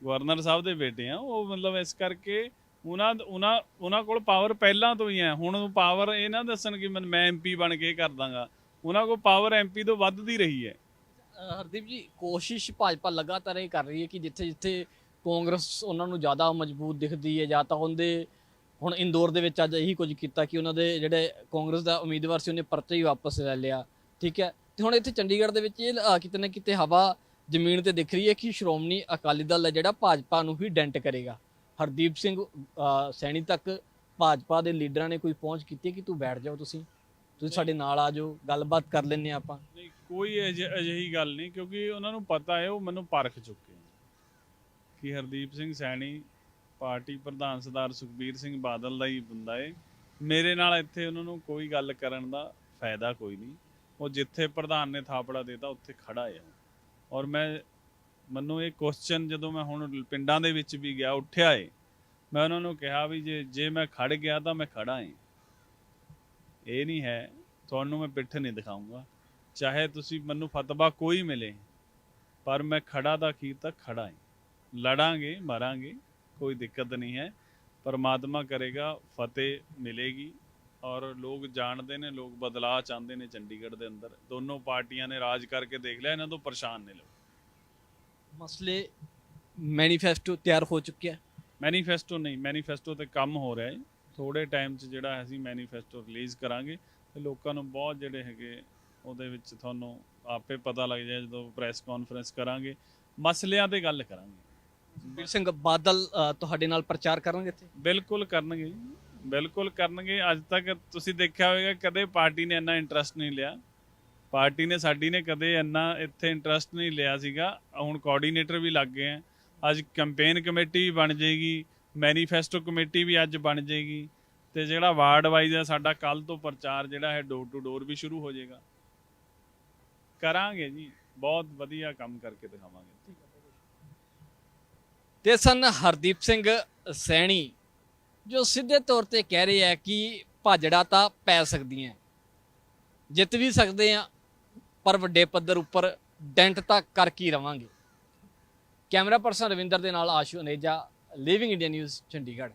ਗਵਰਨਰ ਸਾਹਿਬ ਦੇ ਬੇਟੇ ਆ, ਉਹ ਮਤਲਬ ਇਸ ਕਰਕੇ ਉਹਨਾਂ ਉਹਨਾਂ ਉਹਨਾਂ ਕੋਲ ਪਾਵਰ ਪਹਿਲਾਂ ਤੋਂ ਹੀ ਹੈ। ਹੁਣ ਪਾਵਰ ਇਹ ਨਾ ਦੱਸਣ ਕਿ ਮੈਂ- ਮੈਂ ਐਮਪੀ ਬਣ ਕੇ ਕਰ ਦਾਂਗਾ। ਉਹਨਾਂ ਕੋਲ ਪਾਵਰ ਐਮਪੀ ਤੋਂ ਵੱਧਦੀ ਰਹੀ ਹੈ। ਅ, ਹਰਦੀਪ ਜੀ ਕੋਸ਼ਿਸ਼ ਭਾਜਪਾ ਲਗਾਤਾਰ ਇਹ ਕਰ ਰਹੀ ਹੈ ਕਿ ਜਿੱਥੇ ਜਿੱਥੇ ਕਾਂਗਰਸ ਉਹਨਾਂ ਨੂੰ ਜ਼ਿਆਦਾ ਮਜ਼ਬੂਤ ਦਿਖਦੀ ਹੈ ਜਾਂ ਤਾਂ ਉਹਦੇ ਹੁਣ ਇੰਦੌਰ ਦੇ ਵਿੱਚ ਅੱਜ ਇਹੀ ਕੁਝ ਕੀਤਾ ਕਿ ਉਹਨਾਂ ਦੇ ਜਿਹੜੇ ਕਾਂਗਰਸ ਦਾ ਉਮੀਦਵਾਰ ਸੀ ਉਹਨੇ ਪਰਚਾ ਹੀ ਵਾਪਸ ਲੈ ਲਿਆ। ਠੀਕ ਹੈ? ਤੇ ਹੁਣ ਇੱਥੇ ਚੰਡੀਗੜ੍ਹ ਦੇ ਵਿੱਚ ਇਹ ਅ, ਕਿਤੇ ਨਾ ਕਿਤੇ ਹਵਾ ਜ਼ਮੀਨ ਤੇ ਦਿਖ ਰਹੀ ਹੈ ਕਿ ਸ਼੍ਰੋਮਣੀ ਅਕਾਲੀ ਦਲ ਹੈ ਜਿਹੜਾ ਭਾਜਪਾ ਨੂੰ ਹੀ ਡੈਂਟ ਕਰੇਗਾ। ਹਰਦੀਪ ਸਿੰਘ ਸੈਣੀ ਤੱਕ ਭਾਜਪਾ ਦੇ ਲੀਡਰਾਂ ਨੇ ਕੋਈ ਪਹੁੰਚ ਕੀਤੀ ਕਿ ਤੂੰ ਬੈਠ ਜਾਓ ਤੁਸੀਂ? ਤੁਸੀਂ ਸਾਡੇ ਨਾਲ ਆ ਜਾਓ ਗੱਲਬਾਤ ਕਰ ਹਾਂ ਆਪਾਂ। ਨਹੀਂ ਕੋਈ ਅਜਿ- ਅਜਿਹੀ ਗੱਲ ਨਹੀਂ ਕਿਉਂਕਿ ਉਹਨਾਂ ਨੂੰ ਪਤਾ ਹੈ ਉਹ ਮੈਨੂੰ ਪਰਖ ਚੁੱਕੇ ਕਿ ਹਰਦੀਪ ਸਿੰਘ ਸੈਣੀ ਪਾਰਟੀ ਪ੍ਰਧਾਨ ਸਰਦਾਰ ਸੁਖਬੀਰ ਸਿੰਘ ਬਾਦਲ ਦਾ ਹੀ ਬੰਦਾ ਏ। ਮੇਰੇ ਨਾਲ ਇੱਥੇ ਉਹਨਾਂ ਨੂੰ ਕੋਈ ਗੱਲ ਕਰਨ ਦਾ ਫਾਇਦਾ ਕੋਈ ਨਹੀਂ। ਉਹ ਜਿੱਥੇ ਪ੍ਰਧਾਨ ਨੇ ਥਾਪੜਾ ਦੇਤਾ ਉੱਥੇ ਖੜਾ ਹੈ ਔਰ ਮੈਂ ਮੈਨੂੰ ਇਹ ਕੁਐਸਚਨ ਜਦੋਂ ਮੈਂ ਹੁਣ ਪਿੰਡਾਂ ਦੇ ਵਿੱਚ ਵੀ ਗਿਆ, ਉੱਠਿਆ ਏ, ਮੈਂ ਉਹਨਾਂ ਨੂੰ ਕਿਹਾ ਵੀ ਜੇ ਜੇ ਮੈਂ ਖੜ ਗਿਆ ਤਾਂ ਮੈਂ ਖੜਾ ਏ। ਇਹ ਨਹੀਂ ਹੈ, ਤੁਹਾਨੂੰ ਮੈਂ ਪਿੱਠ ਨਹੀਂ ਦਿਖਾਊਂਗਾ। ਚਾਹੇ ਤੁਸੀਂ ਮੈਨੂੰ ਫਤਵਾ ਕੋਈ ਮਿਲੇ, ਪਰ ਮੈਂ ਖੜਾ ਦਾ ਅਖੀਰ ਤੱਕ ਖੜਾ ਏ। ਲੜਾਂਗੇ, ਮਾਰਾਂਗੇ, ਕੋਈ ਦਿੱਕਤ ਨਹੀਂ ਹੈ। ਪਰਮਾਤਮਾ ਕਰੇਗਾ, ਫਤਿਹ ਮਿਲੇਗੀ ਔਰ ਲੋਕ ਜਾਣਦੇ ਨੇ, ਲੋਕ ਬਦਲਾਅ ਚਾਹੁੰਦੇ ਨੇ ਚੰਡੀਗੜ੍ਹ ਦੇ ਅੰਦਰ। ਦੋਨੋਂ ਪਾਰਟੀਆਂ ਨੇ ਰਾਜ ਕਰਕੇ ਦੇਖ ਲਿਆ, ਇਹਨਾਂ ਤੋਂ ਪਰੇਸ਼ਾਨ ਨੇ ਲੋਕ। ਮਸਲੇ ਮੈਨੀਫੈਸਟੋ ਤਿਆਰ ਹੋ ਚੁੱਕਿਆ ਮੈਨੀਫੈਸਟੋ ਨਹੀਂ ਮੈਨੀਫੈਸਟੋ ਤੇ ਕੰਮ ਹੋ ਰਿਹਾ ਹੈ। ਥੋੜੇ ਟਾਈਮ 'ਚ ਜਿਹੜਾ ਅਸੀਂ ਮੈਨੀਫੈਸਟੋ ਰਿਲੀਜ਼ ਕਰਾਂਗੇ ਤੇ ਲੋਕਾਂ ਨੂੰ ਬਹੁਤ ਜਿਹੜੇ ਹੈਗੇ ਉਹਦੇ ਵਿੱਚ ਤੁਹਾਨੂੰ ਆਪੇ ਪਤਾ ਲੱਗ ਜਾਏ ਜਦੋਂ ਪ੍ਰੈਸ ਕਾਨਫਰੰਸ ਕਰਾਂਗੇ। ਮਸਲਿਆਂ ਤੇ ਗੱਲ ਕਰਾਂਗੇ। ਵੀਰ ਸਿੰਘ ਬਾਦਲ ਤੁਹਾਡੇ ਨਾਲ ਪ੍ਰਚਾਰ ਕਰਨਗੇ ਇੱਥੇ? ਬਿਲਕੁਲ ਕਰਨਗੇ ਬਿਲਕੁਲ ਕਰਨਗੇ। ਅੱਜ ਤੱਕ ਤੁਸੀਂ ਦੇਖਿਆ ਹੋਵੇਗਾ ਕਦੇ ਪਾਰਟੀ ਨੇ ਇੰਨਾ ਇੰਟਰਸਟ ਨਹੀਂ ਲਿਆ। ਪਾਰਟੀ ਨੇ ਸਾਡੀ ਨੇ ਕਦੇ ਇੰਨਾ ਇੱਥੇ ਇੰਟਰਸਟ ਨਹੀਂ ਲਿਆ ਸੀਗਾ। ਹੁਣ ਕੋਆਰਡੀਨੇਟਰ ਵੀ ਲੱਗ ਗਏ ਆ। ਅੱਜ ਕੈਂਪੇਨ ਕਮੇਟੀ ਵੀ ਬਣ ਜਾਏਗੀ ਮੈਨੀਫੈਸਟੋ ਕਮੇਟੀ ਵੀ ਅੱਜ ਬਣ ਜਾਏਗੀ ਤੇ ਜਿਹੜਾ ਵਾਰਡ ਵਾਈਜ਼ ਹੈ ਸਾਡਾ ਕੱਲ ਤੋਂ ਪ੍ਰਚਾਰ ਜਿਹੜਾ ਹੈ ਡੋਰ ਟੂ ਡੋਰ ਵੀ ਸ਼ੁਰੂ ਹੋ ਜਾਏਗਾ। ਕਰਾਂਗੇ ਜੀ, ਬਹੁਤ ਵਧੀਆ ਕੰਮ ਕਰਕੇ ਦਿਖਾਵਾਂਗੇ। ਤੇ ਸਨ ਹਰਦੀਪ ਸਿੰਘ ਸੈਣੀ, ਜੋ ਸਿੱਧੇ ਤੌਰ ਤੇ ਕਹਿ ਰਹੇ ਆ ਕਿ ਭਾਜੜਾ ਤਾਂ ਪੈ ਸਕਦੀਆਂ। ਜਿੱਤ ਵੀ ਸਕਦੇ ਆ ਪਰ ਵੱਡੇ ਪੱਧਰ ਉੱਪਰ ਡੈਂਟ ਤਾਂ ਕਰ ਕੀ ਰਵਾਂਗੇ। ਕੈਮਰਾ ਪਰਸਨ ਰਵਿੰਦਰ ਦੇ ਨਾਲ Ashu Aneja living India news Chandigarh.